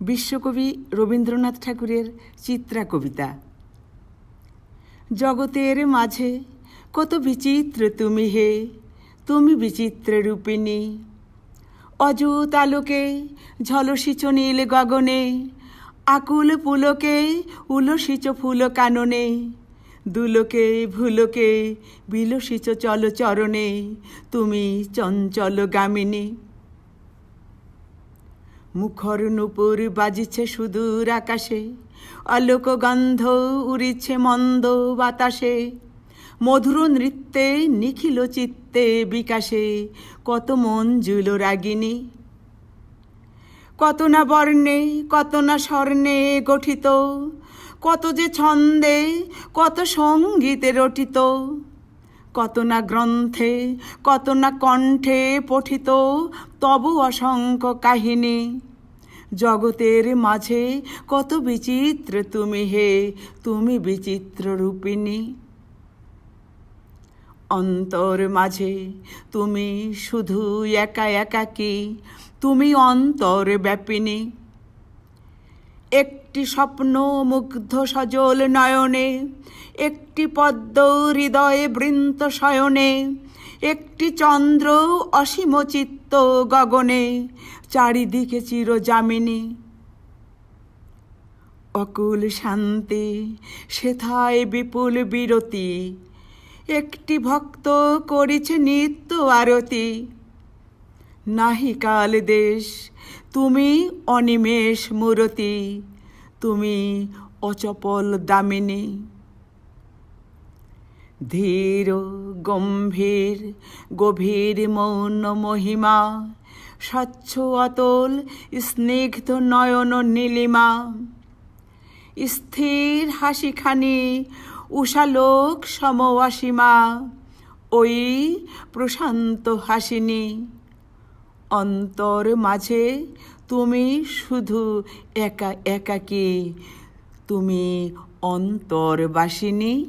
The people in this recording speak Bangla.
বিশ্বকবি রবীন্দ্রনাথ ঠাকুরের চিত্রা কবিতা জগতের মাঝে কত বিচিত্র তুমি হে, তুমি বিচিত্র রূপিণী। অযুত আলোকে ঝলসিচ নীল গগনে, আকুল পুলকে উলসিচ ফুল কাননে, দুলোকে, ভুলোকে বিলসিচ চল চরণে, তুমি চঞ্চল গামিনী। মুখর নুপুর বাজিছে সুদূর আকাশে। আলোক গন্ধ উড়িছে মন্দ বাতাসে। মধুর নৃত্যে নিখিল চিত্তে বিকাশে। কত মঞ্জুল রাগিনী। কত না বর্ণে, কত না স্বর্ণে গঠিত। কত যে ছন্দে, কত সঙ্গীতে রটিত। কত না গ্রন্থে, কত না কণ্ঠে পঠিত তবু অসংখ্য কাহিনী। জগতের মাঝে কত বিচিত্র তুমি হে, তুমি বিচিত্র রূপিণী। অন্তর মাঝে তুমি শুধু একা একাকী, তুমি অন্তর ব্যাপিনী। একটি স্বপ্ন মুগ্ধ সজল নয়নে, একটি পদ্ম হৃদয়ে বৃন্ত শয়নে, একটি চন্দ্র অসীম চিত্ত গগনে, চারিদিকে চিরজামিনী। অকুল শান্তি, সেথায় বিপুল বিরতি, একটি ভক্ত করেছে নিত্য আরতি। নাহি কাল দেশ, তুমি অনিমেষ মূরতি, তুমি অচপল দামিনী। ধীর, গম্ভীর, গভীর মৌন মহিমা, স্বচ্ছ অতল, স্নিগ্ধ নয়ন নীলিমা। স্থির হাসিখানি উষালোক সমওয়াসীমা, ওই প্রশান্ত হাসিনী। অন্তর মাঝে তুমি শুধু একা একাকী। তুমি অন্তরবাসিনী।